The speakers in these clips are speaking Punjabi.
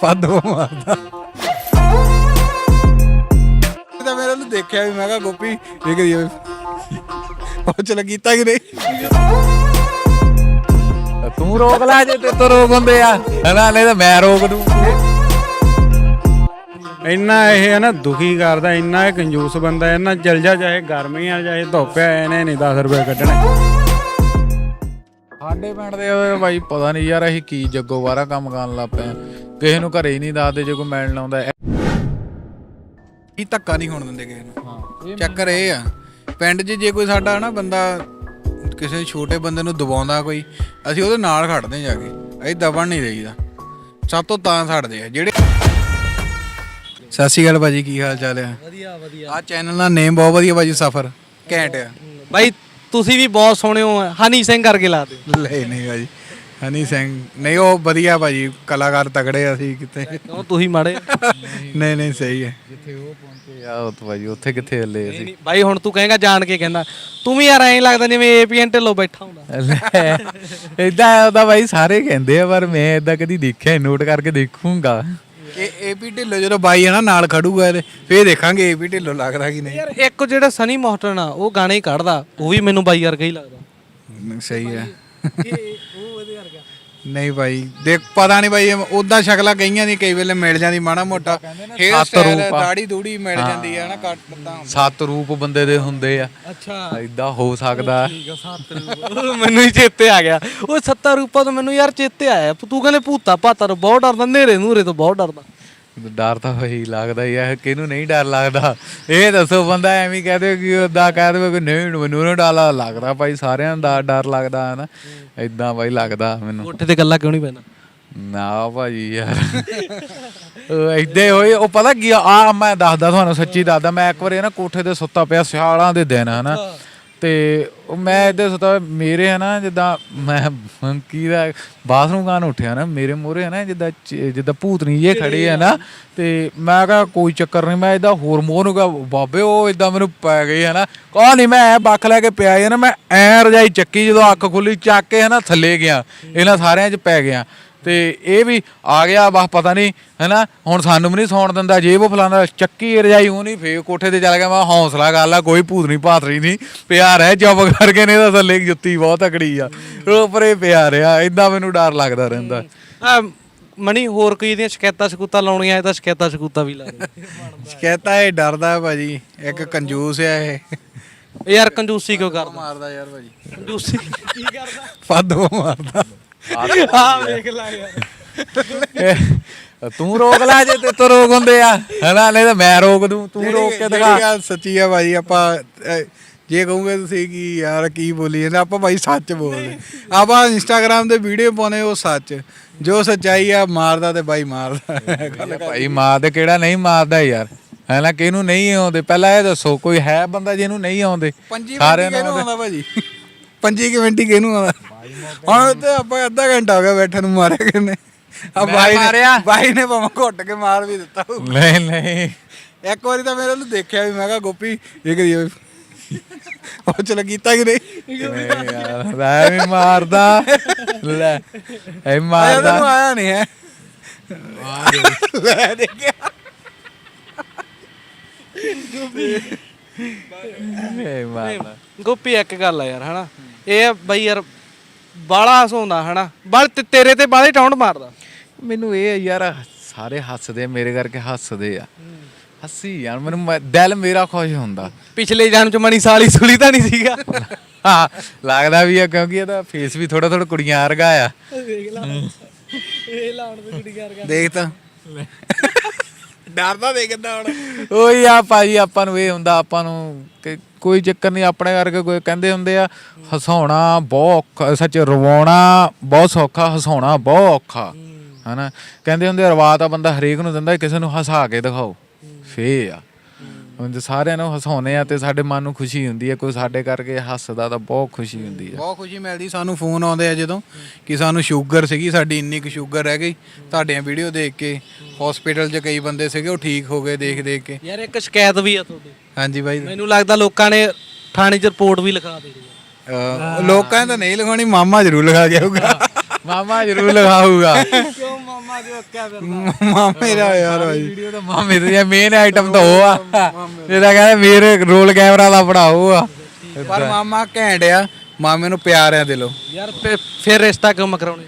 ਫਾਦੋ ਮਾਰਦਾ। ਤਾਂ ਮੇਰੇ ਨੂੰ ਦੇਖਿਆ ਵੀ, ਮੈਂ ਕਿਹਾ, ਗੋਪੀ, ਇਹ ਕਰੀ ਜਾਵੇ ਉਹ ਚਲ ਕੀਤਾ ਕਿ ਨਹੀਂ? ਤੂੰ ਰੋਕ ਲੈ ਜੇ ਤੇ ਤੋ ਰੋਕ ਹੁੰਦੇ ਆ। ਹਨਾ, ਨਹੀਂ ਤਾਂ ਮੈਂ ਰੋਕ ਦੂੰ। ਇੰਨਾ ਇਹ ਹੈ ਨਾ, ਦੁਖੀ ਕਰਦਾ, ਇੰਨਾ ਇਹ ਕੰਜੂਸ ਬੰਦਾ ਹੈ ਨਾ ਜਲ ਜਾ ਚਾਹੇ ਗਰਮੀ ਆ, ਚਾਹੇ ਧੁੱਪ ਆ, ਇਹਨੇ ਨਹੀਂ 10 ਰੁਪਏ ਕੱਢਣੇ। ਸਾਡੇ ਪਿੰਡ ਦੇ ਉਹ ਬਾਈ ਪਤਾ ਨਹੀਂ ਯਾਰ ਅਸੀਂ ਕੀ ਜੱਗੋ ਵਾਰਾ ਕੰਮ ਕਰਨ ਲੱਗ ਪਏ। ਕਿਸੇ ਨੂੰ ਘਰੇ ਹੀ ਨਹੀਂ ਦੱਸਦੇ ਜੇ ਕੋਈ ਮਿਲਣ ਆਉਂਦਾ ਹੈ। ਇਹ ਧੱਕਾ ਨਹੀਂ ਹੋਣ ਦਿੰਦੇ ਕਿਸੇ ਨੂੰ। ਚੱਕਰ ਇਹ ਆ। ਪਿੰਡ 'ਚ ਜੇ ਕੋਈ ਸਾਡਾ ਨਾ ਬੰਦਾ ਕਿਸੇ ਛੋਟੇ ਬੰਦੇ ਨੂੰ ਦਬਾਉਂਦਾ ਕੋਈ ਅਸੀਂ ਉਹਦੇ ਨਾਲ ਖੜਦੇ ਜਾ ਕੇ। ਅਸੀਂ ਦਬਣ ਨਹੀਂ ਦੇਈਦਾ। ਸਭ ਤੋਂ ਤਾਂ ਛੱਡਦੇ ਆ। ਜਿਹੜੇ ਸਤਿ ਸ਼੍ਰੀ ਅਕਾਲ ਭਾਜੀ ਕੀ ਹਾਲ ਚਾਲ ਆ? ਵਧੀਆ ਵਧੀਆ। ਆ ਚੈਨਲ ਦਾ ਨੇਮ ਬਹੁਤ ਵਧੀਆ ਭਾਜੀ ਸਫਰ। ਘੈਂਟ ਆ। ਬਾਈ ਤੁਸੀਂ ਵੀ ਬਹੁਤ ਸੋਹਣੇ ਹੋ ਹਨੀ ਸਿੰਘ ਕਰਕੇ ਲਾ ਦੇ ਲੈ ਨਹੀਂ ਭਾਜੀ। ਹਨੀ ਸਿੰਘ। ਨਹੀਂ ਉਹ ਵਧੀਆ ਭਾਜੀ ਕਲਾਕਾਰ ਤਗੜੇ ਆ ਅਸੀਂ ਕਿਤੇ। ਕਿਉਂ? ਤੁਸੀਂ ਮਾੜੇ ਨਹੀਂ ਨਹੀਂ ਸਹੀ ਹੈ। ਜਿੱਥੇ ਉਹ ਪਹੁੰਚੇ ਆ ਉਹ ਤੋਂ ਬਾਈ ਉੱਥੇ ਕਿੱਥੇ ਹੱਲੇ ਅਸੀਂ? ਨਹੀਂ, ਬਾਈ ਹੁਣ ਤੂੰ ਕਹੇਗਾ ਜਾਣ ਕੇ ਕਹਿੰਦਾ ਤੂੰ ਵੀ ਯਾਰ ਐਂ ਲੱਗਦਾ ਜਿਵੇਂ ਏਪੀਐਨ ਢਿੱਲੋਂ ਬੈਠਾ ਹੁੰਦਾ। ਇਦਾਂ ਉਹਦਾ ਬਾਈ ਸਾਰੇ ਕਹਿੰਦੇ ਆ ਪਰ ਮੈਂ ਇਦਾਂ ਕਦੀ ਦੇਖਿਆ ਨੋਟ ਕਰਕੇ ਦੇਖੂੰਗਾ। ਇਹ ਏਪੀ ਢਿੱਲੋਂ ਜਦੋਂ ਬਾਈ ਹੈ ਨਾ ਨਾਲ ਖੜੂਗਾ ਇਹਦੇ ਫੇਰ ਦੇਖਾਂਗੇ ਏਪੀ ਢਿੱਲੋਂ ਲੱਗਦਾ ਕਿ ਨਹੀਂ। ਯਾਰ ਇੱਕ ਜਿਹੜਾ ਸਨੀ ਮੋਹਟਨ ਆ ਉਹ ਗਾਣੇ ਹੀ ਕੱਢਦਾ ਉਹ ਵੀ ਮੈਨੂੰ ਬਾਈ ਵਰਗਾ ਹੀ ਲੱਗਦਾ। ਸਹੀ ਹੈ ਇਹ ਉਹ ਇਹਦੇ ਵਰਗਾ ਨਹੀਂ ਭਾਈ ਦੇਖ ਪਤਾ ਨਹੀਂ ਭਾਈ ਉਦਾਂ ਸ਼ਕਲਾਂ ਕਈਆਂ ਦੀ ਕਈ ਵੇਲੇ ਮਿਲ ਜਾਂਦੀ ਮਾੜਾ ਮੋਟਾ। ਹੇਅਰ ਸੱਤ ਸਟਾਈਲ ਰੂਪ ਆ। ਦਾੜੀ ਦੂੜੀ ਮਿਲ ਜਾਂਦੀ ਹੈ ਨਾ ਕੱਟ ਤਾਂ ਸੱਤ ਰੂਪ ਬੰਦੇ ਦੇ ਹੁੰਦੇ ਆ। ਅੱਛਾ। ਇਦਾਂ ਹੋ ਸਕਦਾ। ਠੀਕ ਆ ਸੱਤ ਰੂਪ। ਮੈਨੂੰ ਹੀ ਚੇਤੇ ਆ ਗਿਆ। ਉਹ ਸੱਤਾ ਰੂਪਾਂ ਤੋਂ ਮੈਨੂੰ ਯਾਰ ਚੇਤੇ ਆਇਆ। ਤੂੰ ਕਹਿੰਦੇ ਭੂਤਾ ਭਾਤਾ ਤੋਂ ਬਹੁਤ ਡਰਦਾ ਨੇਰੇ ਨੂਰੇ ਤੋਂ ਬਹੁਤ ਡਰਦਾ। ਡਰ ਤਾਂ ਹੋਈ ਲੱਗਦਾ ਹੀ ਆ ਕਿਹਨੂੰ ਨਹੀਂ ਡਰ ਲੱਗਦਾ। ਇਹ ਦੱਸੋ ਬੰਦਾ ਐਵੇਂ ਹੀ ਕਹਦੇ ਕਿ ਉਦਾਂ ਕਹਿ ਦੇਵੇ ਕਿ ਨਹੀਂ ਮੈਨੂੰ ਨਹੀਂ ਡਰ ਲੱਗਦਾ ਭਾਈ ਸਾਰਿਆਂ ਦਾ ਡਰ ਲੱਗਦਾ ਹੈ ਨਾ ਇਦਾਂ ਭਾਈ ਲੱਗਦਾ ਮੈਨੂੰ। ਕੋਠੇ ਤੇ ਗੱਲਾਂ ਕਿਉਂ ਨਹੀਂ ਪੈਣਾ ਨਾ ਭਾਜੀ ਯਾਰ। ਉਹ ਏਦਾਂ ਹੀ ਹੋਈ ਉਹ ਪਤਾ ਕੀ ਆ ਮੈਂ ਦੱਸਦਾ ਤੁਹਾਨੂੰ ਸੱਚੀ ਦੱਸਦਾ ਮੈਂ ਇੱਕ ਵਾਰੀ ਨਾ ਕੋਠੇ ਤੇ ਸੁੱਤਾ ਪਿਆ ਸਿਆਲਾਂ ਦੇ ਦਿਨ ਹਨਾ। ਤੇ ਉਹ ਮੈਂ ਇੱਥੇ ਸੁੱਤਾ ਮੇਰੇ ਹੈ ਨਾ ਜਿੱਦਾਂ ਮੈਂ ਕੀ ਦਾ, ਬਾਥਰੂਮ ਗਾਣ ਉੱਠਿਆ ਨਾ, ਮੇਰੇ ਮੋਹਰੇ ਹੈ ਨਾ ਜਿੱਦਾਂ ਚ- ਜਿੱਦਾਂ ਭੂਤਨੀ ਜੇ ਖੜੇ ਹੈ ਨਾ, ਤੇ ਮੈਂ ਕਿਹਾ ਕੋਈ ਚੱਕਰ ਨਹੀਂ, ਮੈਂ ਇਦਾਂ ਹੋਰ ਮੋਹ ਨੂੰ ਕਿਹਾ, ਬਾਬੇ ਉਹ ਇਦਾਂ ਮੈਨੂੰ ਪੈ ਗਈ ਨਾ ਕਹ ਨਹੀਂ, ਮੈਂ ਐ ਬੱਖ ਲੈ ਕੇ ਪਿਆ ਹੀ ਨਾ, ਮੈਂ ਐ ਰਜਾਈ ਚੱਕੀ ਜਦੋਂ ਅੱਖ ਖੁੱਲੀ, ਚੱਕ ਕੇ ਹਨਾ ਥੱਲੇ ਗਿਆ, ਇਹਨਾਂ ਸਾਰਿਆਂ 'ਚ ਪੈ ਗਿਆ। ਤੇ ਇਹ ਵੀ ਆ ਗਿਆ ਬਸ ਪਤਾ ਨਹੀਂ ਹੈਨਾ ਹੁਣ ਸਾਨੂੰ ਵੀ ਨਹੀਂ ਸੌਣ ਦਿੰਦਾ ਜੇ ਉਹ ਫਲਾਣਾ ਚੱਕੀ ਰਜਾਈ ਉਹ ਨਹੀਂ ਫੇਰ ਕੋਠੇ ਤੇ ਚੱਲ ਗਿਆ ਮੈਂ ਹੌਸਲਾ ਕਰ ਲਾ ਕੋਈ ਭੂਤ ਨਹੀਂ ਪਾਤਰੀ ਨਹੀਂ ਪਿਆ ਰਹਿ ਚੁੱਪ ਕਰਕੇ ਨੇ ਤਾਂ ਥੱਲੇ ਜੁੱਤੀ ਬਹੁਤ ਤਕੜੀ ਆ ਉਹ ਪਰੇ ਪਿਆ ਰਿਹਾ ਇਦਾਂ ਮੈਨੂੰ ਡਰ ਲੱਗਦਾ ਰਹਿੰਦਾ। ਆ ਮਣੀ ਹੋਰ ਕੋਈ ਇਹਦੀਆਂ ਸ਼ਿਕਾਇਤਾਂ ਸ਼ਕੂਤਾਂ ਲਾਉਣੀਆਂ ਇਹ ਤਾਂ ਸ਼ਿਕਾਇਤਾਂ ਸ਼ਕੂਤਾਂ ਵੀ ਲਾ ਦੇ। ਸ਼ਿਕਾਇਤਾਂ ਇਹ ਡਰਦਾ ਹੈ ਭਾਜੀ ਇੱਕ ਕੰਜੂਸ ਆ ਇਹ। ਇਹ ਯਾਰ ਕੰਜੂਸੀ ਕਿਉਂ ਕਰਦਾ? ਮਾਰਦਾ ਯਾਰ ਭਾਜੀ। ਕੰਜੂਸੀ ਕੀ ਕਰਦਾ? ਫਾਦੋ ਮਾਰਦਾ। ਆ ਵੇਖ ਲੈ ਯਾਰ। ਤੂੰ ਰੋਕ ਲੈ ਜੇ ਤੇ ਤੋ ਰੋਕ ਹੁੰਦੇ ਆ ਹੈਨਾ? ਨਹੀਂ ਤਾਂ ਮੈਂ ਰੋਕ ਦੂੰ ਤੂੰ ਰੋਕ ਕੇ ਦਿਖਾ। ਗੱਲ ਸੱਚੀ ਆ ਭਾਜੀ ਆਪਾਂ ਜੇ ਕਹੋਗੇ ਤੁਸੀਂ ਕਿ ਯਾਰ ਕੀ ਬੋਲੀ ਜਾਂਦੇ ਆਪਾਂ ਭਾਈ ਸੱਚ ਬੋਲਦੇ। ਆਪਾਂ ਇੰਸਟਾਗ੍ਰam ਤੇ ਵੀਡੀਓ ਪਾਉਨੇ ਉਹ ਸੱਚ। ਜੋ ਸੱਚਾਈ ਆ ਮਾਰਦਾ ਤੇ ਬਾਈ ਮਾਰਦਾ। ਭਾਈ ਮਾਰ ਦੇ ਕਿਹੜਾ ਨਹੀਂ ਮਾਰਦਾ ਯਾਰ? ਹੈਨਾ ਕਿਹਨੂੰ ਨਹੀਂ ਆਉਂਦੇ? ਪਹਿਲਾਂ ਇਹ ਦੱਸੋ ਕੋਈ ਹੈ ਬੰਦਾ ਜਿਹਨੂੰ ਨਹੀਂ ਆਉਂਦੇ? ਸਾਰਿਆਂ ਨੂੰ ਆਉਂਦਾ? ਭਾਜੀ? ਪੰਜੀ ਕਿ ਮਿੰਟ ਕਿਹਨੂੰ ਆਉਂਦਾ? ਹੁਣ ਤੇ ਆਪਾਂ ਅੱਧਾ ਘੰਟਾ ਹੋ ਗਿਆ ਬੈਠਣ ਨੂੰ ਮਾਰਿਆ ਕਿਨੇ। ਆ ਬਾਈ ਨੇ ਮਾਰਿਆ। ਬਾਈ ਨੇ ਭਾਵੇਂ ਘੁੱਟ ਕੇ ਮਾਰ ਵੀ ਦਿੱਤਾ। ਨਹੀਂ ਨਹੀਂ। ਇੱਕ ਵਾਰੀ ਤਾਂ ਮੇਰੇ ਨੂੰ ਦੇਖਿਆ ਵੀ ਮੈਂ ਕਿਹਾ ਗੋਪੀ ਇਹ ਕਰੀ ਉਹ ਚਲ ਕੀਤਾ ਕਿ ਨਹੀਂ? ਯਾਰ ਮੈਂ ਵੀ ਮਾਰਦਾ। ਲੈ ਐ ਆਇਆ ਮਾਰਦਾ। ਤੈਨੂੰ ਆਇਆ ਨਹੀਂ ਹੈ। ਲੈ ਦੇਖਿਆ। ਮਾਰਦਾ। ਗੋਪੀ ਇੱਕ ਗੱਲ ਆ ਯਾਰ ਹਨਾ? ਇਹ ਬਈ ਯਾਰ ਬਾਲਾ ਹਸਾਉਂਦਾ ਹਨਾ? ਬਲ ਤੇਰੇ ਤੇ ਬਾਲੇ ਟਾਉਂਡ ਮਾਰਦਾ। ਮੈਨੂੰ ਇਹ ਆ ਯਾਰ ਸਾਰੇ ਹੱਸਦੇ ਆ, ਮੇਰੇ ਕਰਕੇ ਹੱਸਦੇ ਆ। ਹੱਸੀ ਯਾਰ ਮੈਨੂੰ ਮੈਂ- ਦਿਲ ਮੇਰਾ ਖੁਸ਼ ਹੁੰਦਾ। ਪਿਛਲੇ ਜਨਮ ਚ ਮਣੀ ਸਾਲੀ ਸੁਲੀ ਤਾਂ ਨਹੀਂ ਸੀਗਾ। ਹਾਂ ਲੱਗਦਾ ਵੀ ਆ ਕਿਉਂਕਿ ਇਹਦਾ ਫੇਸ ਵੀ ਥੋੜਾ ਥੋੜਾ ਕੁੜੀਆਂ ਵਰਗਾ ਆ। ਦੇਖ ਲਾ। ਇਹ ਲਾਉਣ ਦੀ ਕੁੜੀ ਕਰ ਦੇਖ ਤਾਂ। ਡਰਦਾ ਦੇਖਦਾ ਹੁਣ। ਉਹੀ ਆ ਭਾਜੀ ਆਪਾਂ ਨੂੰ ਇਹ ਹੁੰਦਾ ਆਪਾਂ ਨੂੰ ਕਿ ਕੋਈ ਚੱਕਰ ਨਹੀਂ ਆਪਣੇ ਕਰਕੇ ਕੋਈ ਕਹਿੰਦੇ ਹੁੰਦੇ ਆ ਹਸਾਉਣਾ ਬਹੁਤ ਔਖਾ ਸੱਚ ਰਵਾਉਣਾ ਬਹੁਤ ਸੌਖਾ ਹਸਾਉਣਾ ਬਹੁਤ ਔਖਾ ਹਨਾ। ਕਹਿੰਦੇ ਹੁੰਦੇ ਰਵਾ ਤਾਂ ਬੰਦਾ ਹਰੇਕ ਨੂੰ ਦਿੰਦਾ ਕਿਸੇ ਨੂੰ ਹਸਾ ਕੇ ਦਿਖਾਓ। ਫੇ ਆ। ਹੁਣ ਜੇ ਸਾਰਿਆਂ ਨੂੰ ਹਸਾਉਨੇ ਆ ਤੇ ਸਾਡੇ ਮਨ ਨੂੰ ਖੁਸ਼ੀ ਹੁੰਦੀ ਹੈ ਕੋਈ ਸਾਡੇ ਕਰਕੇ ਹੱਸਦਾ ਤਾਂ ਬਹੁਤ ਖੁਸ਼ੀ ਹੁੰਦੀ ਹੈ ਬਹੁਤ ਖੁਸ਼ੀ ਮਿਲਦੀ ਸਾਨੂੰ ਫੋਨ ਆਉਂਦੇ ਆ ਜਦੋਂ ਕਿ ਸਾਨੂੰ ਸ਼ੂਗਰ ਸੀਗੀ ਸਾਡੀ ਇੰਨੀ ਕੁ ਸ਼ੂਗਰ ਰਹਿ ਗਈ। ਤੁਹਾਡੀਆਂ ਵੀਡੀਓ ਦੇਖ ਕੇ ਹਸਪੀਟਲ 'ਚ ਕਈ ਬੰਦੇ ਸੀਗੇ ਉਹ ਠੀਕ ਹੋ ਗਏ ਦੇਖ ਦੇਖ ਕੇ। ਯਾਰ ਇੱਕ ਸ਼ਿਕਾਇਤ ਵੀ ਆ ਤੁਹਾਡੀ। ਹਾਂਜੀ ਬਾਈ। ਮੈਨੂੰ ਲੱਗਦਾ ਲੋਕਾਂ ਨੇ ਥਾਣੇ 'ਚ ਰਿਪੋਰਟ ਵੀ ਲਿਖਾ ਦੇਣੀ ਆ ਅਹ ਲੋਕਾਂ ਨੇ ਤਾਂ ਨਹੀਂ ਲਿਖਾਉਣੀ ਮਾਮਾ ਜ਼ਰੂਰ ਲਿਖਾ ਗਿਆ ਹੋਊਗਾ ਮਾਮਾ ਜ਼ਰੂਰ ਲਗਾਊਗਾ। ਕਿਉਂ ਮਾਮਾ ਕਿਉਂ ਅੱਕਿਆ ਫਿਰ ਮਾਮੇ ਦਾ ਯਾਰ ਭਾਈ ਵੀਡੀਓ ਤਾਂ ਮਾਮੇ ਦੀ ਮੇਨ ਆਈਟਮ ਤਾਂ ਉਹ ਆ। ਇਹਦਾ ਕਹਿੰਦੇ ਮੇਰੇ ਰੋਲ ਕੈਮਰਾ ਲਾ ਪੜਾਓ ਆ। ਪਰ ਮਾਮਾ ਘੈਂਟ ਆ। ਮਾਮੇ ਨੂੰ ਪਿਆਰ ਆ ਦਿਲੋਂ। ਯਾਰ ਫਿਰ- ਫਿਰ ਰਿਸ਼ਤਾ ਕਿਉਂ ਮਕਰਾਉਣੇ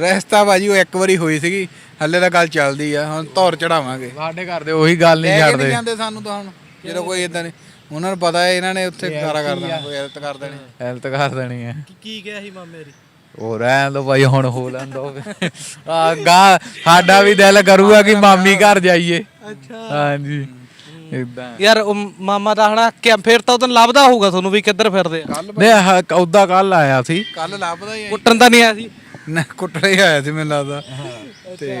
ਰਸਤਾ ਭਾਜੀ ਉਹ ਇੱਕ ਵਾਰੀ ਹੋਈ ਸੀਗੀ। ਹੱਲੇ ਤਾਂ ਗੱਲ ਚੱਲਦੀ ਆ। ਹੁਣ ਧੌਰ ਚੜਾਵਾਂਗੇ। ਸਾਡੇ ਘਰ ਦੇ ਉਹੀ ਗੱਲ ਨਹੀਂ ਛੱਡਦੇ। ਨਹੀਂ ਜਾਂਦੇ ਸਾਨੂੰ ਤਾਂ ਹੁਣ। ਜਦੋਂ ਕੋਈ ਇਦਾਂ ਨਹੀਂ। ਉਹਨਾਂ ਨੂੰ ਪਤਾ ਹੈ ਇਹਨਾਂ ਨੇ ਉੱਥੇ ਸਾਰਾ ਕਰ ਦੇਣਾ ਕੋਈ ਹੈਲਪ ਕਰ ਦੇਣੀ। ਹੈਲਥ ਕਰ ਦੇਣੀ ਹੈ ਕੀ ਗਿਆ ਸੀ ਮਾਮੇ ਦੀ? ਉਹ ਰਹਿਣ ਦੋ ਭਾਈ ਹੁਣ ਹੋ ਲੈਣ ਦੋ ਆ ਗਾ ਸਾਡਾ ਵੀ ਦਿਲ ਕਰੂਗਾ ਕਿ ਮਾਮੀ ਘਰ ਜਾਈਏ। ਅੱਛਾ। ਹਾਂਜੀ। ਇਦਾਂ ਯਾਰ ਉਹ ਮਾਮਾ ਦਾ ਹਨਾ ਕਿ ਫਿਰ ਤਾਂ ਉਹਦੋਂ ਲੱਭਦਾ ਹੋਊਗਾ ਤੁਹਾਨੂੰ ਵੀ ਕਿੱਧਰ ਫਿਰਦੇ ਆ। ਨੇ ਉਦਾਂ ਕੱਲ ਆਇਆ ਸੀ। ਕੱਲ ਲੱਭਦਾ ਹੀ ਕੁੱਟਣ ਤਾਂ ਨਹੀਂ ਆਇਆ ਸੀ। ਨਾ ਕੁੱਟਣਾ ਹੀ ਆਇਆ ਸੀ ਮੈਨੂੰ ਲੱਗਦਾ।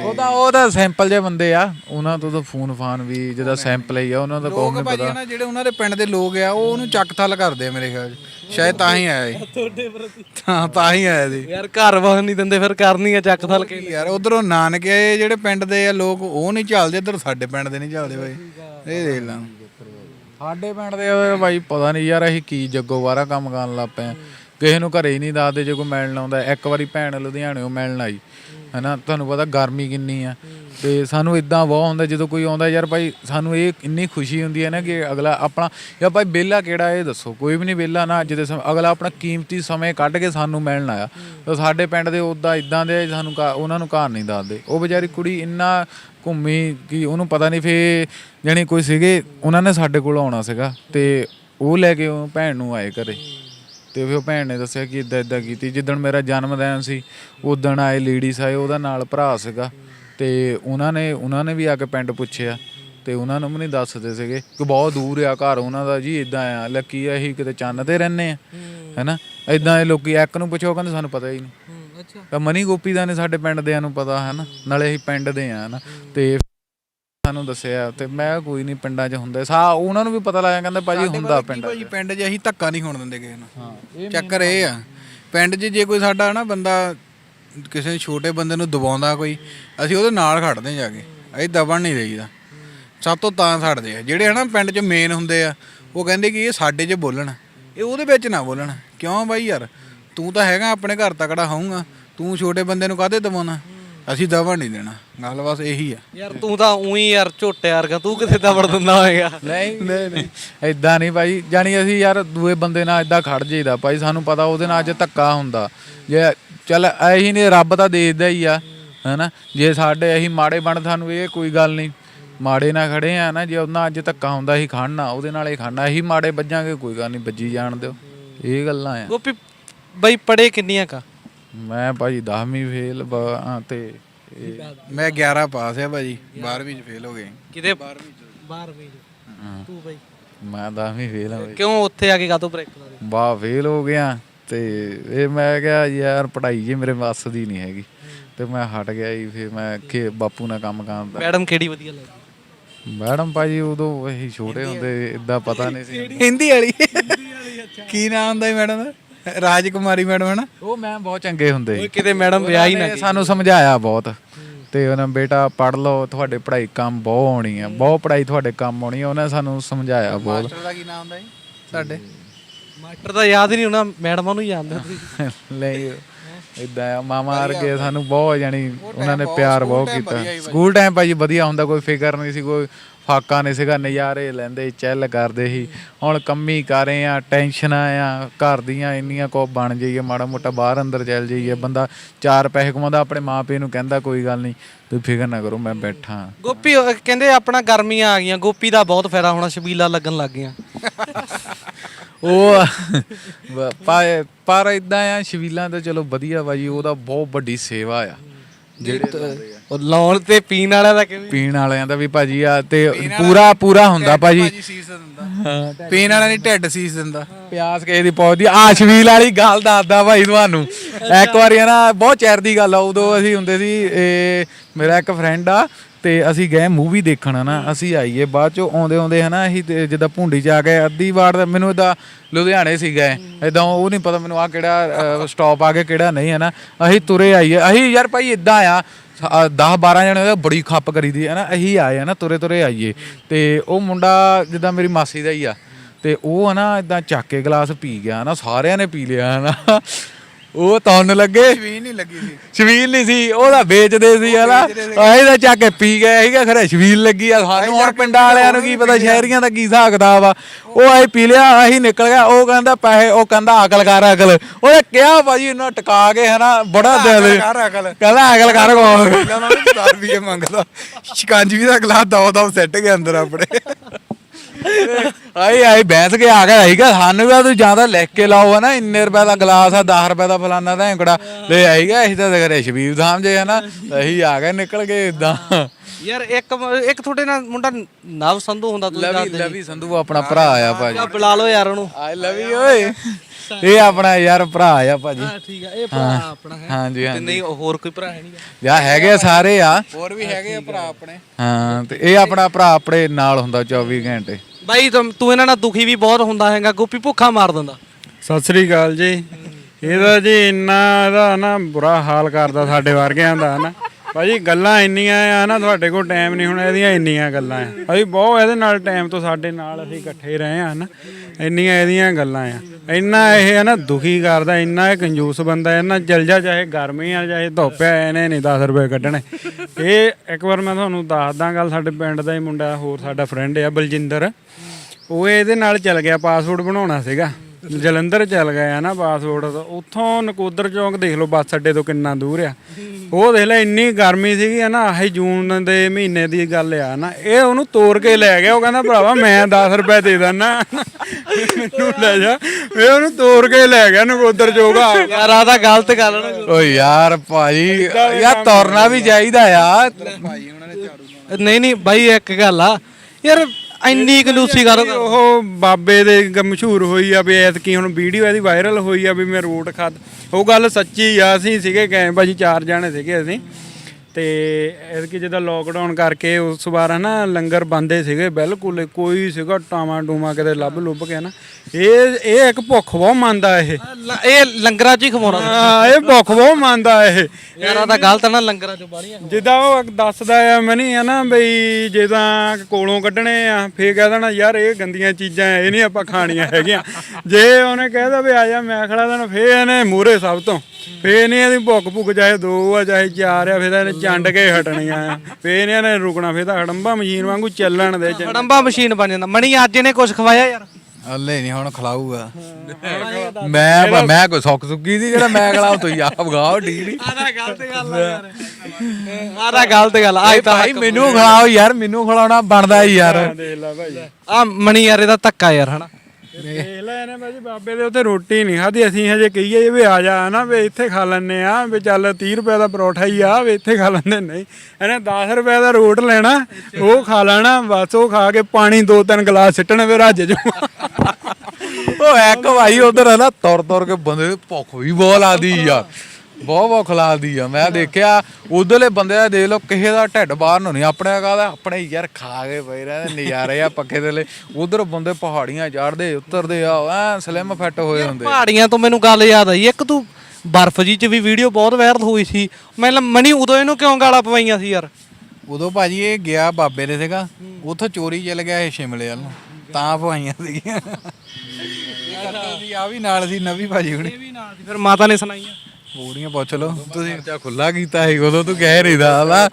ਉਹ ਤਾਂ ਉਹ ਤਾਂ ਸੈਂਪਲ ਜੇ ਬੰਦੇ ਆ। ਉਹਨਾਂ ਤੋਂ ਤਾਂ ਫੋਨ ਫਾਨ ਵੀ ਜਿਹਦਾ ਸੈਂਪਲ ਹੀ ਆ ਉਹਨਾਂ ਦਾ ਕੋਈ ਲੋਕ ਭਾਜੀ ਨਾ ਜਿਹੜੇ ਉਹਨਾਂ ਦੇ ਪਿੰਡ ਦੇ ਲੋਕ ਆ ਉਹ ਉਹਨੂੰ ਚੱਕ ਥੱਲ ਕਰਦੇ ਆ ਮੇਰੇ ਖਿਆਲ 'ਚ। ਸ਼ਾਇਦ ਤਾਂ ਹੀ ਆਇਆ ਸੀ। ਤੁਹਾਡੇ ਪ੍ਰਤੀ। ਤਾਂ ਤਾਂ ਹੀ ਆਇਆ ਸੀ। ਯਾਰ ਘਰ ਵਾਹ ਨਹੀਂ ਦਿੰਦੇ ਫਿਰ ਕਰਨੀ ਆ ਚੱਕ ਥਲ ਕੇ। ਯਾਰ ਉਧਰੋਂ ਨਾਨਕੇ ਜਿਹੜੇ ਪਿੰਡ ਦੇ ਆ ਲੋਕ ਉਹ ਨਹੀਂ ਚੱਲਦੇ ਇੱਧਰ ਸਾਡੇ ਪਿੰਡ ਦੇ ਨਹੀਂ ਚੱਲਦੇ ਬਾਈ। ਇਹ ਦੇਖ ਲਾ। ਸਾਡੇ ਪਿੰਡ ਦੇ ਉਹ ਭਾਈ ਪਤਾ ਨਹੀਂ ਯਾਰ ਅਸੀਂ ਕੀ ਜੱਗੋ ਵਾਰਾ ਕੰਮ ਕਰਨ ਲੱਗ ਪਏ ਆਂ। ਕਿਸੇ ਨੂੰ ਘਰੇ ਹੀ ਨਹੀਂ ਦੱਸਦੇ ਜੇ ਕੋਈ ਮਿਲਣ ਆਉਂਦਾ। ਇੱਕ ਵਾਰੀ ਭੈਣ ਲੁਧਿਆਣਿਓਂ ਮਿਲਣ ਆਈ, ਹੈਨਾ? ਤੁਹਾਨੂੰ ਪਤਾ ਗਰਮੀ ਕਿੰਨੀ ਆ। ਤੇ ਸਾਨੂੰ ਇਦਾਂ ਵਾਹ ਹੁੰਦਾ ਜਦੋਂ ਕੋਈ ਆਉਂਦਾ, ਯਾਰ ਭਾਈ, ਸਾਨੂੰ ਇਹ ਇੰਨੀ ਖੁਸ਼ੀ ਹੁੰਦੀ ਹੈ ਨਾ ਕਿ ਅਗਲਾ ਆਪਣਾ ਯਾ ਭਾਈ ਬੇਲਾ ਕਿਹੜਾ ਇਹ ਦੱਸੋ? ਕੋਈ ਵੀ ਨਹੀਂ ਬੇਲਾ ਨਾ ਅੱਜ ਦੇ ਸਮੇਂ ਅਗਲਾ ਆਪਣਾ ਕੀਮਤੀ ਸਮੇਂ ਕੱਢ ਕੇ ਸਾਨੂੰ ਮਿਲਣ ਆਇਆ। ਤਾਂ ਸਾਡੇ ਪਿੰਡ ਦੇ ਉਦਾਂ ਇਦਾਂ ਦੇ ਸਾਨੂੰ ਘਰ- ਉਹਨਾਂ ਨੂੰ ਘਰ ਨਹੀਂ ਦੱਸਦੇ। ਉਹ ਵਿਚਾਰੀ ਕੁੜੀ ਇੰਨਾ ਘੁੰਮੀ ਕਿ ਉਹਨੂੰ ਪਤਾ ਨਹੀਂ ਫੇ ਜਾਣੀ ਕੋਈ ਸੀਗੇ, ਉਹਨਾਂ ਨੇ ਸਾਡੇ ਕੋਲ ਆਉਣਾ ਸੀਗਾ ਤੇ ਉਹ ਲੈ ਕੇ ਉਹ ਭੈਣ ਨੂੰ ਆਏ ਘਰੇ। ਤੇ ਫਿਰ ਉਹ ਭੈਣ ਨੇ ਦੱਸਿਆ ਕਿ ਇਦਾਂ ਇਦਾਂ ਕੀਤੀ। ਜਿੱਦਣ ਮੇਰਾ ਜਨਮ ਦਿਨ ਸੀ ਉਦਣ ਆਏ ਲੇਡੀਜ਼ ਆਏ ਉਹਦਾ ਨਾਲ ਭਰਾ ਸੀਗਾ। ਤੇ ਉਹਨਾਂ ਨੇ ਉਹਨਾਂ ਨੇ ਵੀ ਆ ਕੇ ਪਿੰਡ ਪੁੱਛਿਆ। ਤੇ ਉਹਨਾਂ ਨੂੰ ਨਹੀਂ ਦੱਸਦੇ ਸੀਗੇ ਕਿ ਬਹੁਤ ਦੂਰ ਆ ਘਰ ਉਹਨਾਂ ਦਾ ਜੀ ਇਦਾਂ ਆ। ਲੱਕੀ ਆ ਅਸੀਂ ਕਿਤੇ ਚੰਨ ਤੇ ਰਹਿੰਦੇ ਆ ਹੈਨਾ? ਇਦਾਂ ਇਹ ਲੋਕੀ ਇੱਕ ਨੂੰ ਪੁੱਛੋ ਕਹਿੰਦੇ ਸਾਨੂੰ ਪਤਾ ਹੀ ਨਹੀਂ। ਅੱਛਾ। ਤਾਂ ਮਨੀ ਗੋਪੀ ਦਾ ਨੇ ਸਾਡੇ ਪਿੰਡ ਦਿਆਂ ਨੂੰ ਪਤਾ ਹੈ ਨਾ ਨਾਲੇ ਅਸੀਂ ਪਿੰਡ ਦੇ ਆ ਨਾ ਤੇ ਸਾਨੂੰ ਦੱਸਿਆ ਤੇ ਮੈਂ ਕੋਈ ਨਹੀਂ ਪਿੰਡਾਂ 'ਚ ਹੁੰਦੇ। ਸਾ ਉਹਨਾਂ ਨੂੰ ਵੀ ਪਤਾ ਲੱਗਾ ਕਹਿੰਦੇ ਭਾਜੀ ਹੁੰਦਾ ਪਿੰਡ ਭਾਜੀ ਪਿੰਡ 'ਚ ਅਸੀਂ ਧੱਕਾ ਨਹੀਂ ਹੋਣ ਦਿੰਦੇ ਕਿਸੇ ਨੂੰ। ਚੱਕਰ ਇਹ ਆ। ਪਿੰਡ 'ਚ ਜੇ ਕੋਈ ਸਾਡਾ ਨਾ ਬੰਦਾ ਕਿਸੇ ਛੋਟੇ ਬੰਦੇ ਨੂੰ ਦਬਾਉਂਦਾ ਕੋਈ ਅਸੀਂ ਉਹਦੇ ਨਾਲ ਖੜਦੇ ਹਾਂ ਜਾ ਕੇ। ਅਸੀਂ ਦਬਣ ਨਹੀਂ ਦੇਈਦਾ। ਸਭ ਤੋਂ ਤਾਂ ਛੱਡਦੇ ਆ। ਜਿਹੜੇ ਹਨਾ ਪਿੰਡ 'ਚ ਮੇਨ ਹੁੰਦੇ ਆ ਉਹ ਕਹਿੰਦੇ ਕਿ ਇਹ ਸਾਡੇ 'ਚ ਬੋਲਣ। ਇਹ ਉਹਦੇ ਵਿੱਚ ਨਾ ਬੋਲਣ। ਕਿਉਂ ਬਾਈ ਯਾਰ? ਤੂੰ ਤਾਂ ਹੈਗਾ ਆਪਣੇ ਘਰ ਤਕੜਾ ਹੋਊਗਾ। ਤੂੰ ਛੋਟੇ ਬੰਦੇ ਨੂੰ ਕਾਹਦੇ ਦਬਾਉਣਾ? ਅਸੀਂ ਦਬਣ ਨਹੀਂ ਦੇਣਾ। ਗੱਲ ਬਸ ਇਹੀ ਆ। ਯਾਰ ਤੂੰ ਤਾਂ ਉਹੀ ਯਾਰ ਝੋਟੇ ਵਰਗਾ ਤੂੰ ਕਿੱਥੇ ਦਬੜ ਦਿੰਦਾ ਹੋਏਗਾ? ਨਹੀਂ ਨਹੀਂ ਨਹੀਂ। ਇਦਾਂ ਨਹੀਂ ਭਾਈ। ਜਾਣੀ ਅਸੀਂ ਯਾਰ ਦੂਏ ਬੰਦੇ ਨਾਲ ਇਦਾਂ ਖੜ ਜਾਈਦਾ। ਭਾਈ ਸਾਨੂੰ ਪਤਾ ਉਹਦੇ ਨਾਲ ਅੱਜ ਧੱਕਾ ਹੁੰਦਾ। ਜੇ ਚੱਲ ਇਹੀ ਨਹੀਂ ਰੱਬ ਤਾਂ ਦੇਖਦਾ ਹੀ ਆ ਹੈਨਾ? ਜੇ ਸਾਡੇ ਅਸੀਂ ਮਾੜੇ ਬਣ ਸਾਨੂੰ ਇਹ ਕੋਈ ਗੱਲ ਨਹੀਂ। ਮਾੜੇ ਨਾਲ ਖੜੇ ਆ ਨਾ ਜੇ ਉਹਨਾਂ ਅੱਜ ਧੱਕਾ ਹੁੰਦਾ ਅਸੀਂ ਖੜਨਾ। ਉਹਦੇ ਨਾਲ ਹੀ ਖੜਨਾ। ਅਸੀਂ ਮਾੜੇ ਵੱਜਾਂਗੇ ਕੋਈ ਗੱਲ ਨਹੀਂ। ਵੱਜੀ ਜਾਣ ਦਿਓ। ਇਹ ਗੱਲਾਂ ਆ। ਗੋਪੀ ਬਈ ਪੜੇ ਕਿੰਨੀਆਂ ਕਾ? ਮੈਂ ਭਾਈ 10ਵੀਂ ਫੇਲ ਬ- ਤੇ ਇਹ ਮੈਂ 11 ਪਾਸ ਆ ਭਾਜੀ 12ਵੀਂ 'ਚ ਫੇਲ ਹੋ ਗਏ। ਕਿਤੇ? 12ਵੀਂ 12ਵੀਂ ਤੂੰ ਬਈ। ਮੈਂ 10ਵੀਂ ਫੇਲ ਆ ਬਈ ਕਿਉਂ ਉੱਥੇ ਆ ਕੇ ਕਾਤੋਂ ਬ੍ਰੇਕ ਲਾ ਦੇ ਬਾ ਫੇਲ ਹੋ ਗਿਆ। ਤੇ ਇਹ ਮੈਂ ਕਿਹਾ ਯਾਰ ਪੜ੍ਹਾਈ ਜੀ ਮੇਰੇ ਵੱਸ ਦੀ ਨਹੀਂ ਹੈਗੀ। ਤੇ ਮੈਂ ਹਟ ਗਿਆ ਜੀ ਫਿਰ ਮੈਂ ਕਿ ਬਾਪੂ ਨਾਲ ਕੰਮ ਕਰਦਾ ਮੈਡਮ ਕਿਹੜੀ ਵਧੀਆ ਲੱਗਦੀ? ਮੈਡਮ ਭਾਜੀ ਉਦੋਂ ਅਸੀਂ ਛੋਟੇ ਹੁੰਦੇ ਇਦਾਂ ਪਤਾ ਨਹੀਂ ਸੀ। ਹਿੰਦੀ ਵਾਲੀ। ਕੀ ਨਾਮ ਹੁੰਦਾ ਹੈ ਮੈਡਮ ਦਾ? ਰਾਜਕੁਮਾਰੀ ਮੈਡਮ ਹੈ ਨਾ ਉਹ ਮੈਂ ਬਹੁਤ ਚੰਗੇ ਹੁੰਦੇ। ਓਏ ਕਿਤੇ ਮੈਡਮ ਵਿਆਹ ਹੀ ਨਾ ਸਾਨੂੰ ਸਮਝਾਇਆ ਬਹੁਤ। ਤੇ ਉਹਨਾਂ ਬੇਟਾ ਪੜ੍ਹ ਲਓ ਤੁਹਾਡੇ ਪੜ੍ਹਾਈ ਕੰਮ ਬਹੁਤ ਆਉਣੀ ਆ। ਬਹੁਤ ਪੜ੍ਹਾਈ ਤੁਹਾਡੇ ਕੰਮ ਆਉਣੀ ਆ। ਉਹਨੇ ਸਾਨੂੰ ਸਮਝਾਇਆ ਬਹੁਤ। ਮਾਸਟਰ ਦਾ ਕੀ ਨਾਮ ਹੁੰਦਾ ਜੀ? ਤੁਹਾਡੇ? ਮਾਸਟਰ ਦਾ ਯਾਦ ਹੀ ਨਹੀਂ ਉਹਨਾਂ ਮੈਡਮਾਂ ਨੂੰ ਹੀ ਜਾਣਦੇ ਤੁਸੀਂ। ਨਹੀਂ ਇਦਾਂ ਆ ਮਾਮਾ ਵਰਗੇ ਸਾਨੂੰ ਬਹੁਤ ਜਾਣੀ ਉਹਨਾਂ ਨੇ ਪਿਆਰ ਬਹੁਤ ਕੀਤਾ। ਸਕੂਲ ਟਾਈਮ ਭਾਜੀ ਵਧੀਆ ਹੁੰਦਾ ਕੋਈ ਫਿਕਰ ਨਹੀਂ ਸੀ ਕੋਈ ਫਾਕਾ ਨਹੀਂ ਸੀਗਾ ਨਜ਼ਾਰੇ ਲੈਂਦੇ ਚੈੱਲ ਕਰਦੇ ਸੀ। ਹੁਣ ਕੰਮੀ ਕਰੇ ਆ ਟੈਨਸ਼ਨਾਂ ਆ ਘਰ ਦੀਆਂ ਇੰਨੀਆਂ ਕੋ ਬਣ ਜਾਈਏ ਮਾੜਾ ਮੋਟਾ ਬਾਹਰ ਅੰਦਰ ਚੱਲ ਜਾਈਏ। ਬੰਦਾ ਚਾਰ ਪੈਸੇ ਕਮਾਉਂਦਾ ਆਪਣੇ ਮਾਪੇ ਨੂੰ ਕਹਿੰਦਾ ਕੋਈ ਗੱਲ ਨਹੀਂ ਤੁਸੀਂ ਫਿਕਰ ਨਾ ਕਰੋ ਮੈਂ ਬੈਠਾ। ਗੋਪੀ ਉਹ ਕਹਿੰਦੇ ਆਪਣਾ ਗਰਮੀਆਂ ਆ ਗਈਆਂ ਗੋਪੀ ਦਾ ਬਹੁਤ ਫਾਇਦਾ ਹੋਣਾ ਛਬੀਲਾ ਲੱਗਣ ਲੱਗ ਗਈਆਂ। ਉਹ ਪਰ- ਪਰ ਇਦਾਂ ਆ ਸ਼ਵੀਲਾਂ ਤਾਂ ਚਲੋ ਵਧੀਆ ਬਾਜੀ ਉਹਦਾ ਬਹੁਤ ਵੱਡੀ ਸੇਵਾ ਆ। ਜਿਹੜੇ ਉਹ ਲਾਉਣ ਤੇ ਪੀਣ ਵਾਲਿਆਂ ਦਾ ਕਿਵੇਂ ਪੀਣ ਵਾਲਿਆਂ ਦਾ ਵੀ ਭਾਜੀ ਆ ਤੇ ਪੂਰਾ ਪੂਰਾ ਹੁੰਦਾ ਭਾਜੀ। ਸੀਸ ਦਿੰਦਾ। ਪੀਣ ਵਾਲਾ ਨਹੀਂ ਢਿੱਡ ਸੀਸ ਦਿੰਦਾ। ਪਿਆਸ ਕਿਸੇ ਦੀ ਪਹੁੰਚਦੀ। ਆ ਸ਼ਵੀਲ ਵਾਲੀ ਗੱਲ ਦੱਸਦਾ ਭਾਈ ਤੁਹਾਨੂੰ। ਇੱਕ ਵਾਰੀ ਨਾ ਬਹੁਤ ਚਿਰ ਦੀ ਗੱਲ ਆ ਉਦੋਂ ਅਸੀਂ ਹੁੰਦੇ ਸੀ ਇਹ ਮੇਰਾ ਇੱਕ ਫਰੈਂਡ ਆ ਤੇ ਅਸੀਂ ਗਏ ਮੂਵੀ ਦੇਖਣ ਹਨਾ ਅਸੀਂ ਆਈਏ ਬਾਅਦ ਚੋਂ ਆਉਂਦੇ ਆਉਂਦੇ ਹਨਾ ਅਸੀਂ ਤੇ ਜਿੱਦਾਂ ਭੁੰਡੀ ਚ ਆ ਗਏ ਅੱਧੀ ਵਾਰ ਦਾ ਮੈਨੂੰ ਇਦਾਂ ਲੁਧਿਆਣੇ ਸੀ ਗਏ। ਇਦਾਂ ਉਹ ਨਹੀਂ ਪਤਾ ਮੈਨੂੰ ਆ ਕਿਹੜਾ ਸਟਾਪ ਆ ਗਿਆ ਕਿਹੜਾ ਨਹੀਂ ਹਨਾ। ਅਸੀਂ ਤੁਰੇ ਆਈਏ ਅਸੀਂ ਯਾਰ ਭਾਈ ਇਦਾਂ ਆ 10 12 ਜਣੇ ਉਹਦਾ ਬੜੀ ਖੱਪ ਕਰੀਦੀ ਹੈ ਨਾ ਅਸੀਂ ਆਏ ਆ ਨਾ ਤੁਰੇ ਤੁਰੇ ਆਈਏ। ਤੇ ਉਹ ਮੁੰਡਾ ਜਿੱਦਾਂ ਮੇਰੀ ਮਾਸੀ ਦਾ ਹੀ ਆ ਤੇ ਉਹ ਨਾ ਇਦਾਂ ਚੱਕ ਕੇ ਗਲਾਸ ਪੀ ਗਿਆ ਨਾ ਸਾਰਿਆਂ ਨੇ ਪੀ ਲਿਆ ਨਾ ਉਹ ਤੌਣ ਲੱਗੇ। ਵੀ ਨਹੀਂ ਲੱਗੀ ਸੀ। ਸ਼ਬੀਲ ਨਹੀਂ ਸੀ ਉਹਦਾ ਵੇਚਦੇ ਸੀ ਹਨਾ? ਅਸੀਂ ਤਾਂ ਚੱਕ ਕੇ ਪੀ ਗਏ ਸੀਗਾ ਖਰੇ ਸ਼ਬੀਲ ਲੱਗੀ ਆ। ਸਾਨੂੰ ਹੁਣ ਪਿੰਡਾਂ ਵਾਲਿਆਂ ਨੂੰ ਕੀ ਪਤਾ ਸ਼ਹਿਰੀਆਂ ਦਾ ਕੀ ਹਿਸਾਬ ਕਿਤਾਬ ਆ। ਉਹ ਅਸੀਂ ਪੀ ਲਿਆ ਅਸੀਂ ਨਿਕਲ ਗਿਆ। ਉਹ ਕਹਿੰਦਾ ਪੈਸੇ ਉਹ ਕਹਿੰਦਾ ਅਕਲ ਕਰ ਅਕਲ। ਉਹਨੇ ਕਿਹਾ ਭਾਜੀ ਇਹਨਾਂ ਟਿਕਾ ਕੇ ਹਨਾ ਬੜਾ ਦਿਲ ਕਰ ਅਕਲ। ਕਹਿੰਦਾ ਅਕਲ ਕਰ ਕੋ ਪਹਿਲਾਂ ਉਹਨਾਂ ਨੂੰ 10 ਰੁਪਏ ਮੰਗਦਾ। ਸ਼ਿਕੰਜਵੀ ਦਾ ਗਲਾਸ ਦੋ ਦੋ ਸੈੱਟ ਗਿਆ ਅੰਦਰ ਆਪਣੇ। ਆਈ ਆਈ ਬੈਠ ਕੇ ਆ ਗਿਆ ਸੀਗਾ ਸਾਨੂੰ ਵੀ ਤੂੰ ਜ਼ਿਆਦਾ ਲਿਖ ਕੇ ਲਾਓ ਹਨਾ ਇੰਨੇ ਰੁਪਏ ਦਾ ਗਲਾਸ ਆ 10 ਰੁਪਏ ਦਾ ਫਲਾਨਾ ਦਾ ਹੈਂਕੜਾ ਲੈ ਆਈਗਾ ਅਸੀਂ ਤਾਂ ਘਰੇ ਸ਼ਬੀਰ ਧਾਮ ਜੇ ਹਨਾ ਤਾਂ ਅਸੀਂ ਆ ਗਏ ਨਿਕਲ ਕੇ ਇਦਾਂ ਯਾਰ ਇੱਕ ਇੱਕ ਤੁਹਾਡੇ ਨਾਲ ਮੁੰਡਾ ਨਵ ਸੰਧੂ ਹੁੰਦਾ ਤੁਸੀਂ ਲਵੀ ਦੱਸਦੇ ਲਵੀ ਸੰਧੂ ਆਪਣਾ ਭਰਾ ਆ ਭਾਜੀ। ਆ ਬੁਲਾ ਲਓ ਯਾਰ ਉਹਨੂੰ। ਆਈ ਲਵੀ ਓਏ। ਇਹ ਆਪਣਾ ਯਾਰ ਭਰਾ ਆ ਭਾਜੀ। ਠੀਕ ਆ ਇਹ ਭਰਾ ਆਪਣਾ ਹੈ। ਹਾਂਜੀ ਤੇ ਹਾਂਜੀ। ਨਹੀਂ ਹੋਰ ਕੋਈ ਭਰਾ ਹੈ ਨਹੀਂ। ਯਾ ਹੈਗੇ ਆ ਸਾਰੇ ਆ। ਹੋਰ ਵੀ ਹੈਗੇ ਆ ਭਰਾ ਆਪਣੇ। ਹਾਂ ਤੇ ਇਹ ਆਪਣਾ ਭਰਾ ਆਪਣੇ ਨਾਲ ਹੁੰਦਾ 24 ਘੰਟੇ। ਬਾਈ ਤੂੰ ਤੂੰ ਇਹਨਾਂ ਨਾਲ ਦੁਖੀ ਵੀ ਬਹੁਤ ਹੁੰਦਾ ਹੈਗਾ, ਗੋਪੀ ਭੁੱਖਾ ਮਾਰ ਦਿੰਦਾ। ਸਤਿ ਸ੍ਰੀ ਅਕਾਲ ਜੀ। ਇਹਦਾ ਜੀ ਇੰਨਾ ਇਹਦਾ ਨਾ ਬੁਰਾ ਹਾਲ ਕਰਦਾ ਸਾਡੇ ਵਰਗਿਆਂ ਦਾ ਨਾ ਭਾਜੀ, ਗੱਲਾਂ ਇੰਨੀਆਂ ਆ ਨਾ, ਤੁਹਾਡੇ ਕੋਲ ਟਾਈਮ ਨਹੀਂ ਹੁਣ, ਇਹਦੀਆਂ ਇੰਨੀਆਂ ਗੱਲਾਂ ਆ। ਅਸੀਂ ਬਹੁਤ ਇਹਦੇ ਨਾਲ ਟਾਈਮ ਤੋਂ ਸਾਡੇ ਨਾਲ ਅਸੀਂ ਇਕੱਠੇ ਰਹੇ ਆ ਨਾ ਇੰਨੀਆਂ ਇਹਦੀਆਂ ਗੱਲਾਂ ਆ। ਇੰਨਾ ਇਹ ਹੈ ਨਾ ਦੁਖੀ ਕਰਦਾ, ਇੰਨਾ ਇਹ ਕੰਜੂਸ ਬੰਦਾ ਹੈ ਨਾ ਜਲ ਜਾ, ਚਾਹੇ ਗਰਮੀ ਆ, ਚਾਹੇ ਧੁੱਪ ਆ, ਇਹਨੇ ਨਹੀਂ 10 ਰੁਪਏ ਕੱਢਣੇ। ਇਹ ਇੱਕ ਵਾਰ ਮੈਂ ਤੁਹਾਨੂੰ ਦੱਸਦਾ ਗੱਲ, ਸਾਡੇ ਪਿੰਡ ਦਾ ਹੀ ਮੁੰਡਾ, ਹੋਰ ਸਾਡਾ ਫਰੈਂਡ ਆ, ਬਲਜਿੰਦਰ। ਉਹ ਇਹਦੇ ਨਾਲ ਚੱਲ ਗਿਆ ਪਾਸਪੋਰਟ ਬਣਾਉਣਾ ਸੀਗਾ। ਜਲੰਧਰ ਚੱਲ ਗਿਆ ਨਾ ਪਾਸਪੋਰਟ ਤੋਂ। ਉੱਥੋਂ ਨਕੋਦਰ ਚੌਂਕ ਦੇਖ ਲਓ ਬੱਸ ਅੱਡੇ ਤੋਂ ਕਿੰਨਾ ਦੂਰ ਆ। ਉਹ ਦੇਖ ਲੈ ਇੰਨੀ ਗਰਮੀ ਸੀਗੀ ਨਾ ਆਹੀ ਜੂਨ ਦੇ ਮਹੀਨੇ ਦੀ ਗੱਲ ਆ ਨਾ। ਇਹ ਉਹਨੂੰ ਤੋੜ ਕੇ ਲੈ ਗਿਆ ਉਹ ਕਹਿੰਦਾ ਭਰਾਵਾ ਮੈਂ 10 ਰੁਪਏ ਦੇ ਦਿੰਦਾ ਮੈਨੂੰ ਲੈ ਜਾ। ਇਹ ਉਹਨੂੰ ਤੋੜ ਕੇ ਲੈ ਗਿਆ ਨਕੋਦਰ ਚੌਂਕ। ਆ ਯਾਰ ਆ ਤਾਂ ਗਲਤ ਗੱਲ ਨਾ। ਓ ਯਾਰ ਭਾਜੀ ਯਾਰ ਤੁਰਨਾ ਵੀ ਚਾਹੀਦਾ ਆ। ਨਹੀਂ ਨਹੀਂ ਬਾਈ ਇੱਕ ਗੱਲ ਆ। ਯਾਰ ਇੰਨੀ ਕੰਜੂਸੀ ਕਰ। ਉਹ ਬਾਬੇ ਦੇ ਗ- ਮਸ਼ਹੂਰ ਹੋਈ ਆ ਵੀ ਐਤਕੀ ਹੁਣ ਵੀਡੀਓ ਇਹਦੀ ਵਾਇਰਲ ਹੋਈ ਆ ਵੀ ਮੈਂ ਰੋਟ ਖਾਦ ਉਹ ਗੱਲ ਸੱਚੀ ਆ ਅਸੀਂ ਸੀਗੇ ਗਏ ਭਾਜੀ ਚਾਰ ਜਾਣੇ ਸੀਗੇ ਅਸੀਂ। ਤੇ ਐਤਕੀ ਜਦੋਂ ਲੋਕਡਾਊਨ ਕਰਕੇ ਉਸ ਵਾਰ ਹਨਾ ਲੰਗਰ ਬੰਦੇ ਸੀਗੇ ਬਿਲਕੁਲ ਕੋਈ ਸੀਗਾ ਟਾਵਾਂ ਟੂਮਾ ਕਿਤੇ ਲੱਭ ਲੁੱਭ ਕੇ ਨਾ ਇਹ ਇਹ ਇੱਕ ਭੁੱਖ ਬਹੁਤ ਮੰਨਦਾ ਇਹ। ਲ- ਇਹ ਲੰਗਰਾਂ 'ਚ ਹੀ ਖਵਾਉਣਾ। ਹਾਂ ਇਹ ਭੁੱਖ ਬਹੁਤ ਮੰਨਦਾ ਇਹ। ਯਾਰ ਤਾਂ ਗਲਤ ਨਾ ਲੰਗਰਾਂ 'ਚ ਬਾਲੀਆਂ ਜਿੱਦਾਂ ਉਹ ਦੱਸਦਾ ਆ ਮਨੀ ਆ ਨਾ ਬਈ ਜਿੱਦਾਂ ਕੋਲੋਂ ਕੱਢਣੇ ਆ ਫੇਰ ਕਹਿ ਦੇਣਾ ਯਾਰ ਇਹ ਗੰਦੀਆਂ ਚੀਜ਼ਾਂ ਇਹ ਨਹੀਂ ਆਪਾਂ ਖਾਣੀਆਂ ਹੈਗੀਆਂ। ਜੇ ਉਹਨੇ ਕਹਿਦਾ ਵੀ ਆ ਜਾ ਮੈਂ ਖੜਾ ਦੇਣਾ ਫੇਰ ਇਹਨੇ ਮੂਰੇ ਸਭ ਤੋਂ। ਫੇਰ ਨਹੀਂ ਇਹਦੀ ਭੁੱਖ ਭੁੱਖ ਚਾਹੇ ਦੋ ਆ ਚਾਹੇ ਚਾਰ ਆ ਫੇਰ ਤਾਂ ਇਹਨੇ ਚੰਡ ਕੇ ਹਟਣੀਆਂ। ਆ ਨਹੀਂ ਇਹਨੇ ਰੁਕਣਾ ਫੇਰ ਤਾਂ ਹੜੰਬਾ ਮਸ਼ੀਨ ਵਾਂਗੂ ਚੱਲਣ ਦੇ ਹੜੰਬਾ ਮਸ਼ੀਨ ਬਣ ਜਾਂਦਾ। ਮਣੀ ਅੱਜ ਇਹਨੇ ਕੁਝ ਖਵਾਇਆ ਯਾਰ? ਹੱਲੇ ਨਹੀਂ ਹੁਣ ਖਲਾਊਗਾ। ਮੈਂ ਮੈਂ ਕੋਈ ਸੁੱਕ ਸੁੱਕੀ ਸੀ ਜਿਹੜਾ ਮੈਂ ਗਲਾਉ ਤੁਸੀਂ ਆਪ ਗਾਓ ਡਿਗਰੀ ਆਦਾ ਗਲਤ ਗੱਲ ਆ ਯਾਰ। ਆਦਾ ਗਲਤ ਗੱਲ ਆ। ਅੱਜ ਤਾਂ ਭਾਈ ਮੈਨੂੰ ਖਿਲਾਓ ਯਾਰ ਮੈਨੂੰ ਖਿਲਾਉਣਾ ਬਣਦਾ ਹੀ ਯਾਰ। ਦੇਖ ਲੈ ਭਾਈ। ਆ ਮਣੀ ਯਾਰ ਇਹਦਾ ਧੱਕਾ ਯਾਰ ਹਨਾ? ਦੇਖ ਲੈ ਇਹਨੇ ਭਾਜੀ ਬਾਬੇ ਦੇ ਉੱਤੇ ਰੋਟੀ ਨਹੀਂ ਖਾਧੀ, ਅਸੀਂ ਹਜੇ ਕਹੀਏ ਵੀ ਆ ਜਾ ਨਾ ਵੀ ਇੱਥੇ ਖਾ ਲੈਣੇ ਆ ਵੀ ਚੱਲ 30 ਰੁਪਏ ਦਾ ਪਰੌਠਾ ਹੀ ਆ, ਵੀ ਇੱਥੇ ਖਾ ਲੈਂਦੇ ਨਹੀਂ। ਇਹਨੇ 10 ਰੁਪਏ ਦਾ ਰੋਟ ਲੈਣਾ, ਉਹ ਖਾ ਲੈਣਾ, ਬਸ ਉਹ ਖਾ ਕੇ ਪਾਣੀ ਦੋ ਤਿੰਨ ਗਲਾਸ ਸਿੱਟਣੇ ਫਿਰ ਰੱਜ ਜੂ। ਉਹ ਇੱਕ ਭਾਈ ਉਧਰ ਹੈ ਨਾ ਤੁਰ ਤੁਰ ਕੇ ਬੰਦੇ ਨੂੰ ਭੁੱਖ ਵੀ ਬਹੁਤ ਲੱਗਦੀ ਯਾਰ। ਬਹੁਤ ਭੁੱਖ ਲੱਗਦੀ ਆ। ਮੈਂ ਦੇਖਿਆ ਉਧਰਲੇ ਬੰਦੇ ਦਾ ਦੇਖ ਲਓ ਕਿਸੇ ਦਾ ਢਿੱਡ ਬਾਹਰ ਨੂੰ ਨਹੀਂ ਆਪਣੇ ਕਾਹਦਾ ਆਪਣੇ ਯਾਰ ਖਾ ਕੇ ਪਏ ਰਹਿੰਦੇ ਨਜ਼ਾਰੇ ਆ ਦੇ ਲਈ ਉਧਰ ਬੰਦੇ ਪਹਾੜੀਆਂ ਚੜਦੇ ਉਤਰਦੇ ਆ ਐ ਸਲਿਮ ਫਿੱਟ ਹੋਏ ਹੁੰਦੇ ਪਹਾੜੀਆਂ ਤੋਂ ਮੈਨੂੰ ਗੱਲ ਯਾਦ ਆਈ ਇੱਕ ਤੂੰ ਬਰਫ਼ ਜੀ 'ਚ ਵੀ ਵੀਡੀਓ ਬਹੁਤ ਵਾਇਰਲ ਹੋਈ ਸੀ। ਮੈਂ ਲ- ਮਣੀ ਉਦੋਂ ਇਹਨੂੰ ਕਿਉਂ ਗਾਲਾਂ ਪਵਾਈਆਂ ਸੀ ਯਾਰ? ਉਦੋਂ ਭਾਜੀ ਇਹ ਗਿਆ ਬਾਬੇ ਦੇ ਸੀਗਾ ਉੱਥੋਂ ਚੋਰੀ ਚਲ ਗਿਆ ਇਹ ਸ਼ਿਮਲੇ ਵੱਲ ਨੂੰ ਤਾਂ ਪਵਾਈਆਂ ਸੀਗੀਆਂ। ਇਹ ਕਰਦੇ ਸੀ ਆ ਵੀ ਨਾਲ ਸੀ ਨਵੀ ਭਾਜੀ ਹੁਣੀ। ਫਿਰ ਮਾਤਾ ਨੇ ਸੁਣਾਈਆਂ। ਪੂਰੀਆਂ ਪੁੱਛ ਲਓ। ਤੁਸੀਂ ਖਰਚਾ ਖੁੱਲਾ ਕੀਤਾ ਸੀ ਉਦੋਂ ਤੂੰ ਕਹਿ ਰਹੀ ਦਾ ਵਾ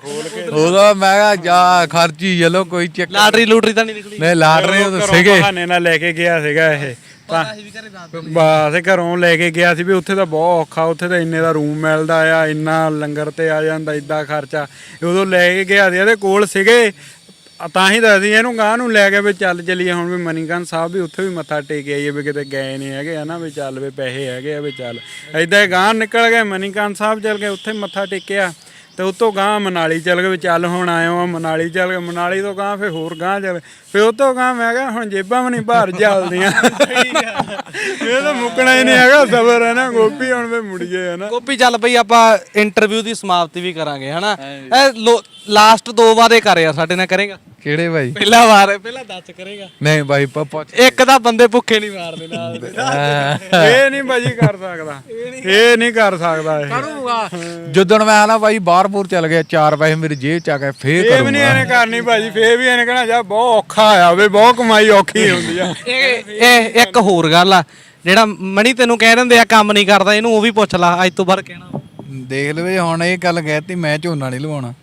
ਉਦੋਂ ਮੈਂ ਕਿਹਾ ਜਾ ਖਰਚੀ ਚਲੋ ਕੋਈ ਚੱਕ ਲਾਟਰੀ ਲੂਟਰੀ ਤਾਂ ਨਹੀਂ ਨਿਕਲੀ। ਨਹੀਂ ਲਾਟ ਰਹੇ ਉਹ ਘਰੋਂ ਸੀਗੇ ਬਹਾਨੇ ਨਾਲ ਲੈ ਕੇ ਗਿਆ ਸੀਗਾ ਇਹ। ਤਾਂ ਬਸ ਇਹ ਘਰੋਂ ਲੈ ਕੇ ਗਿਆ ਸੀ ਵੀ ਉੱਥੇ ਤਾਂ ਬਹੁਤ ਔਖਾ ਉੱਥੇ ਤਾਂ ਇੰਨੇ ਦਾ ਰੂਮ ਮਿਲਦਾ ਆ ਇੰਨਾ ਲੰਗਰ ਤੇ ਆ ਜਾਂਦਾ ਇਦਾਂ ਖਰਚਾ। ਉਦੋਂ ਲੈ ਕੇ ਗਿਆ ਸੀ ਇਹਦੇ ਕੋਲ ਸੀਗੇ। ਤਾਂ ਹੀ ਅਸੀਂ ਇਹਨੂੰ ਗਾਂ ਨੂੰ ਲੈ ਕੇ ਵੀ ਚੱਲ ਚਲੀਏ ਹੁਣ ਵੀ ਮਨੀਕਰਨ ਸਾਹਿਬ ਵੀ ਉੱਥੇ ਵੀ ਮੱਥਾ ਟੇਕ ਆਈਏ ਵੀ ਕਿਤੇ ਗਏ ਨਹੀਂ ਹੈਗੇ ਹਨਾ ਵੀ ਚੱਲ ਵੀ ਪੈਸੇ ਹੈਗੇ ਆ ਵੀ ਚੱਲ। ਐਦਾਂ ਗਾਂ ਨਿਕਲ ਗਏ ਮਨੀਕਰਨ ਸਾਹਿਬ ਚੱਲ ਗਏ ਉੱਥੇ ਮੱਥਾ ਟੇਕਿਆ ਤੇ ਉਤੋਂ ਗਾਂ ਮਨਾਲੀ ਚੱਲ ਗਏ ਵੀ ਚੱਲ ਹੁਣ ਆਇਓ ਆ ਮਨਾਲੀ ਚੱਲ ਗਏ ਮਨਾਲੀ ਤੋਂ ਗਾਂ ਫੇ ਹੋਰ ਗਾਂ ਚੱਲ ਫੇ ਉਤੋਂ ਗਾਂ ਮੈਂ ਕਿਹਾ ਹੁਣ ਜੇਬਾਂ ਵੀ ਨਹੀਂ ਭਾਰ ਚੱਲਦੀਆਂ। ਇਹ ਤਾਂ ਮੁੱਕਣਾ ਹੀ ਨਹੀਂ ਹੈਗਾ ਸਬਰ ਹੈ ਨਾ ਗੋਪੀ ਹੁਣ ਫੇ ਮੁੜੀਏ ਹੈ ਨਾ ਗੋਪੀ ਚੱਲ ਬਈ ਆਪਾਂ ਇੰਟਰਵਿਊ ਦੀ ਸਮਾਪਤੀ ਵੀ ਕਰਾਂਗੇ ਹਨਾ। ਇਹ ਲਾਸਟ ਦੋ ਵਾਰੇ ਕਰ ਯਾਰ ਸਾਡੇ ਨਾਲ ਕਰੇਗਾ? ਕਿਹੜੇ ਭਾਈ ਪਹਿਲਾ ਵਾਰ ਪਹਿਲਾਂ ਦੱਸ ਕਰੇਗਾ। ਨਹੀਂ ਭਾਈ ਪਾਪਾ ਇੱਕ ਤਾਂ ਬੰਦੇ ਭੁੱਖੇ ਨਹੀਂ ਮਾਰਦੇ ਨਾਲ। ਇਹ ਨਹੀਂ ਬਾਜੀ ਕਰ ਸਕਦਾ। ਇਹ ਨਹੀਂ ਕਰ ਸਕਦਾ ਇਹ। ਜਦੋਂ ਮੈਂ ਨਾ ਭਾਈ ਬਾਹਰ ਬੂਰ ਚੱਲ ਗਿਆ ਚਾਰ ਪੈਸੇ ਮੇਰੀ ਜੇਬ ਚ ਆ ਗਏ ਫੇਰ ਇਹ ਵੀ ਨਹੀਂ ਇਹਨੇ ਕਰਨੀ ਭਾਜੀ ਫੇਰ ਵੀ ਇਹਨੇ ਕਹਿਣਾ ਜਾ ਬਹੁਤ ਔਖਾ ਆ ਵੇ ਬਹੁਤ ਕਮਾਈ ਔਖੀ ਹੁੰਦੀ ਆ। ਇਹ ਇਹ ਇੱਕ ਹੋਰ ਗੱਲ ਆ ਜਿਹੜਾ ਮਣੀ ਤੈਨੂੰ ਕਹਿ ਦਿੰਦੇ ਆ ਕੰਮ ਨਹੀਂ ਕਰਦਾ ਇਹਨੂੰ ਉਹ ਵੀ ਪੁੱਛ ਲਾ ਅੱਜ ਤੋਂ ਬਾਅਦ ਕਹਿਣਾ। ਦੇਖ ਲਵੇ ਹੁਣ ਇਹ ਗੱਲ ਕਹਿਤੀ ਮੈਂ ਝੋਨਾ ਨਹੀਂ ਲਵਾਉਣਾ।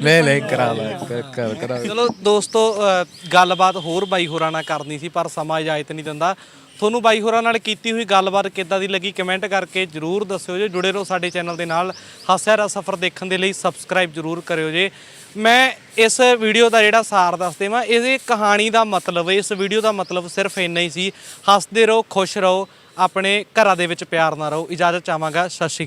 ਲੈ ਲੈ ਕਰਾ ਲੈ ਕਰ ਕਰਾ ਚਲੋ ਦੋਸਤੋ ਅ, ਗੱਲਬਾਤ ਹੋਰ ਬਾਈ ਹੋਰਾਂ ਨਾਲ ਕਰਨੀ ਸੀ ਪਰ ਸਮਾਂ ਇਜਾਜ਼ਤ ਨਹੀਂ ਦਿੰਦਾ। ਤੁਹਾਨੂੰ ਬਾਈ ਹੋਰਾਂ ਨਾਲ ਕੀਤੀ ਹੋਈ ਗੱਲਬਾਤ ਕਿੱਦਾਂ ਦੀ ਲੱਗੀ ਕਮੈਂਟ ਕਰਕੇ ਜਰੂਰ ਦੱਸਿਓ ਜੇ। ਜੁੜੇ ਰਹੋ ਸਾਡੇ ਚੈਨਲ ਦੇ ਨਾਲ। ਹਾਸਿਆ ਰਾ ਸਫਰ ਦੇਖਣ ਦੇ ਲਈ ਸਬਸਕ੍ਰਾਈਬ ਜਰੂਰ ਕਰਿਓ ਜੇ। ਮੈਂ ਇਸ ਵੀਡੀਓ ਦਾ ਜਿਹੜਾ ਸਾਰ ਦੱਸ ਦੇਵਾਂ ਇਹਦੇ ਕਹਾਣੀ ਦਾ ਮਤਲਬ ਇਸ ਵੀਡੀਓ ਦਾ ਮਤਲਬ ਸਿਰਫ ਇੰਨਾ ਹੀ ਸੀ। ਹੱਸਦੇ ਰਹੋ ਖੁਸ਼ ਰਹੋ। ਆਪਣੇ ਘਰਾਂ ਦੇ ਵਿੱਚ ਪਿਆਰ ਨਾਲ ਰਹੋ। ਇਜਾਜ਼ਤ ਚਾਹਾਂਗਾ। ਸਤਿ ਸ਼੍ਰੀ ਅਕਾਲ।